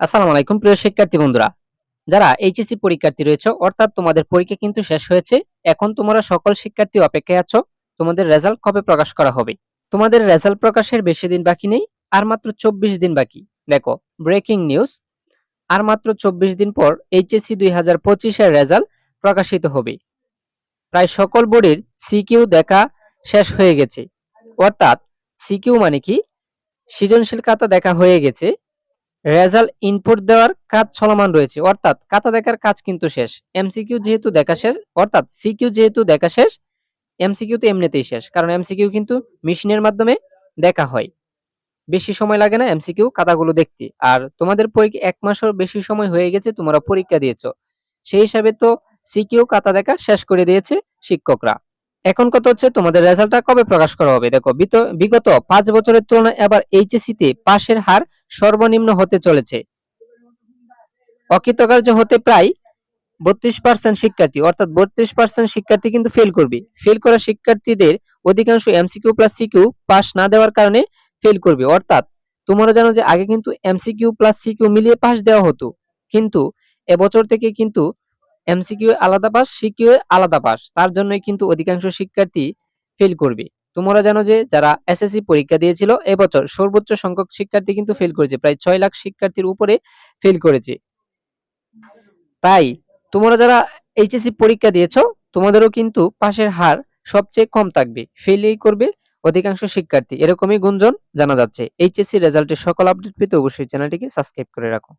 আসসালামু আলাইকুম, প্রিয় শিক্ষার্থী বন্ধুরা। যারা এইচএসসি পরীক্ষার্থী রয়েছে, অর্থাৎ তোমাদের পরীক্ষা কিন্তু শেষ হয়েছে, এখন তোমরা সকল শিক্ষার্থী অপেক্ষায় আছো, তোমাদের রেজাল্ট কবে প্রকাশ করা হবে? তোমাদের রেজাল্ট প্রকাশের বেশি দিন বাকি নেই, আর মাত্র চব্বিশ দিন বাকি। দেখো ব্রেকিং নিউজ আর মাত্র চব্বিশ দিন পর এইচএসসি দুই হাজার পঁচিশের রেজাল্ট প্রকাশিত হবে। প্রায় সকল বোর্ডের সিকিউ দেখা শেষ হয়ে গেছে। অর্থাৎ সিকিউ মানে কি? সৃজনশীল খাতা দেখা হয়ে গেছে। রেজাল্ট ইনপুট দেওয়ার কাজ চলমান রয়েছে। অর্থাৎ খাতা দেখার কাজ কিন্তু শেষ। এমসিকিউ যেহেতু দেখা শেষ, অর্থাৎ সিকিউ যেহেতু দেখা শেষ এমসিকিউ তো এমনিতেই শেষ। কারণ এমসিকিউ কিন্তু মেশিনের মাধ্যমে দেখা হয়। বেশি সময় লাগে না এমসিকিউ খাতাগুলো দেখতে। আর তোমাদের পরীক্ষা এক মাসের বেশি সময় হয়ে গেছে, তোমরা পরীক্ষা দিয়েছ। সেই হিসাবে তো সিকিউ কাতা দেখা শেষ করে দিয়েছে শিক্ষকরা। এখন কত হচ্ছে তোমাদের রেজাল্টটা কবে প্রকাশ করা হবে? দেখো বিগত পাঁচ বছরের তুলনায় এবার এইচএসসি তে পাশের হার সর্বনিম্ন হতে চলেছে। অকৃতকার্য হতে প্রায় বত্রিশ পার্সেন্ট শিক্ষার্থী, অর্থাৎ বত্রিশ পার্সেন্ট শিক্ষার্থী কিন্তু ফেল করবে। ফেল করা শিক্ষার্থীদের অধিকাংশ এমসিকিউ প্লাস সিকিউ পাস না দেওয়ার কারণে ফেল করবে। অর্থাৎ তোমরা জানো যে আগে কিন্তু এমসিকিউ প্লাস সিকিউ মিলিয়ে পাস দেওয়া হতো। কিন্তু এবছর থেকে কিন্তু এমসিকিউ আলাদা পাস সিকিউ আলাদা পাস তার জন্যই কিন্তু অধিকাংশ শিক্ষার্থী ফেল করবে। তোমরা জানো যে যারা এসএসসি পরীক্ষা দিয়েছিল, এবছর সর্বোচ্চ সংখ্যক শিক্ষার্থী কিন্তু ফেল করেছে। প্রায় ছয় লাখ শিক্ষার্থীর উপরে ফেল করেছে। তাই তোমরা যারা এইচএসসি পরীক্ষা দিয়েছ, তোমাদেরও কিন্তু পাশের হার সবচেয়ে কম থাকবে। ফেলই করবে অধিকাংশ শিক্ষার্থী। এরকমই গুঞ্জন জানা যাচ্ছে। এইচএসসি রেজাল্টের সকল আপডেট পেতে অবশ্যই চ্যানেলটিকে সাবস্ক্রাইব করে রাখো।